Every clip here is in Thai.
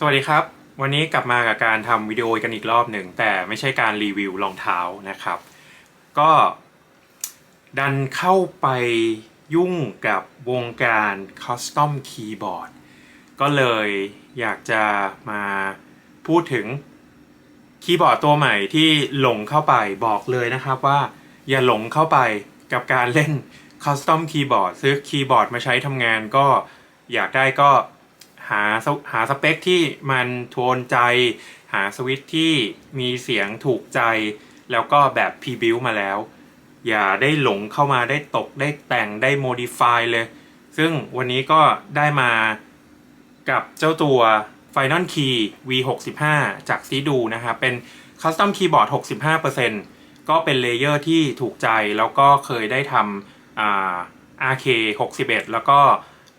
สวัสดีครับ วันนี้กลับมากับการทำวิดีโอกันอีกรอบหนึ่ง แต่ไม่ใช่การรีวิวรองเท้านะครับ ก็ดันเข้าไปยุ่งกับวงการคอสตอมคีย์บอร์ดก็เลยอยากจะมาพูดถึงคีย์บอร์ดตัวใหม่ที่หลงเข้าไปบอกเลยนะครับว่าอย่าหลงเข้าไปกับการเล่นคอสตอมคีย์บอร์ดซื้อคีย์บอร์ดมาใช้ทำงานก็อยากได้ก็ หาหาสเปคที่มันโทนใจ หาสวิตที่มีเสียงถูกใจ แล้วก็แบบพรีบิวมาแล้ว อย่าได้หลงเข้ามาได้ตกได้แต่งได้โมดิฟายเลย ซึ่งวันนี้ก็ได้มากับเจ้าตัว Final Key V65 จากซีดูนะครับ เป็น Custom Keyboard 65%ก็เป็นเลเยอร์ที่ถูกใจแล้วก็เคยได้ทำ RK 61 แล้วก็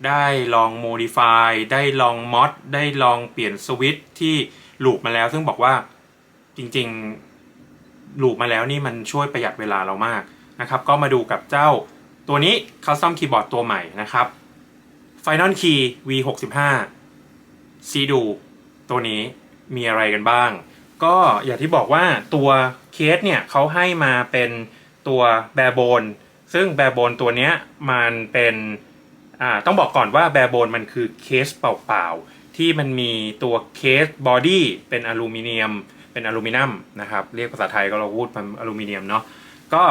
ได้ลอง modify ได้ลอง mod ได้ลองเปลี่ยนสวิตที่ลูปมาแล้ว ซึ่งบอกว่าจริงๆลูปมาแล้วนี่มันช่วยประหยัดเวลาเรามากนะครับ ก็มาดูกับเจ้าตัวนี้ Custom Keyboard ตัวใหม่นะครับ Final Key V65 ซีดูตัวนี้มีอะไรกันบ้าง ก็อย่างที่บอกว่าตัวเคสเนี่ยเขาให้มาเป็นตัวแบร์โบนซึ่งแบร์โบนตัวเนี้ยมันเป็น อ่าต้องบอกก่อนว่าแบร์โบนมันคือเคสเปล่าๆ ที่มันมีตัวเคสบอดี้เป็นอลูมิเนียม เป็นอลูมิเนียมนะครับ เรียกภาษาไทยก็เราพูดเป็นอลูมิเนียมเนาะก็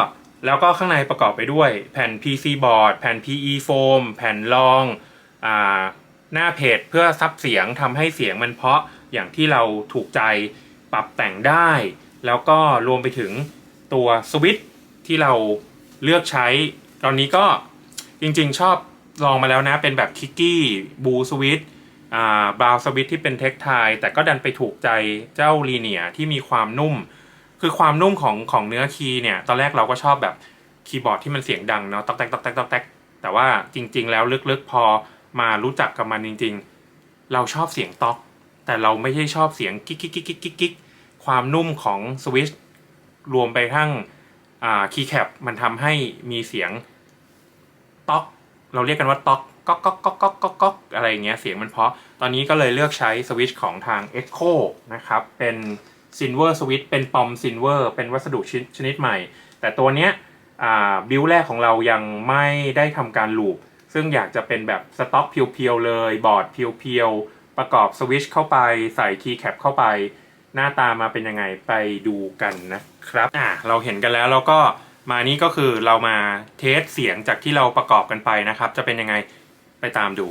แล้วก็ข้างในประกอบไปด้วยแผ่น PC บอร์ดแผ่น PE โฟมแผ่นรองอ่าหน้าเพจเพื่อซับเสียงทำให้เสียงมันเพาะอย่างที่เราถูกใจปรับแต่งได้ แล้วก็รวมไปถึงตัวสวิตช์ที่เราเลือกใช้ ตอนนี้ก็จริงๆชอบ ลองมาแล้วนะ เป็นแบบคิกกี้บูสวิตอ่าบราวสวิตที่เป็นเทคไทแต่ก็ดันไปถูกใจเจ้าลีเนียที่มีความนุ่ม คือความนุ่มของของเนื้อคีย์เนี่ย ตอนแรกเราก็ชอบแบบคีย์บอร์ดที่มันเสียงดังเนาะตอกแตกตอกแตกตอกแตกแต่ว่าจริง ๆ แล้วลึกๆพอมารู้จักกับมันจริง ๆ เราชอบเสียงต๊อก แต่เราไม่ใช่ชอบเสียงกิ๊กกิ๊กกิ๊กกิ๊กกิ๊กความนุ่มของสวิตช์รวมไปทั้งคีย์แคปมันทำให้มีเสียงต๊อก เราเรียกกันว่าต๊อกก๊อกก๊อกก๊อกก๊อกก๊อกก๊อกอะไรอย่างเงี้ยเสียงมันเพราะ ตอนนี้ก็เลยเลือกใช้สวิตช์ของทาง Echo นะครับ เป็นซินเวอร์สวิตเป็นปอมซินเวอร์เป็นวัสดุชนชนิดใหม่ แต่ตัวเนี้ยบิลแรกของเรายังไม่ได้ทำการลูป ซึ่งอยากจะเป็นแบบสต็อกเพียวๆเลยบอร์ดเพียวๆ ประกอบสวิตช์เข้าไปใส่คีย์แคปเข้าไป หน้าตามาเป็นยังไงไปดูกันนะครับอะเราเห็นกันแล้วแล้วก็ มานี่ก็คือเรามาเทสเสียงจากที่เราประกอบกันไปนะครับ จะเป็นยังไงไปตามดู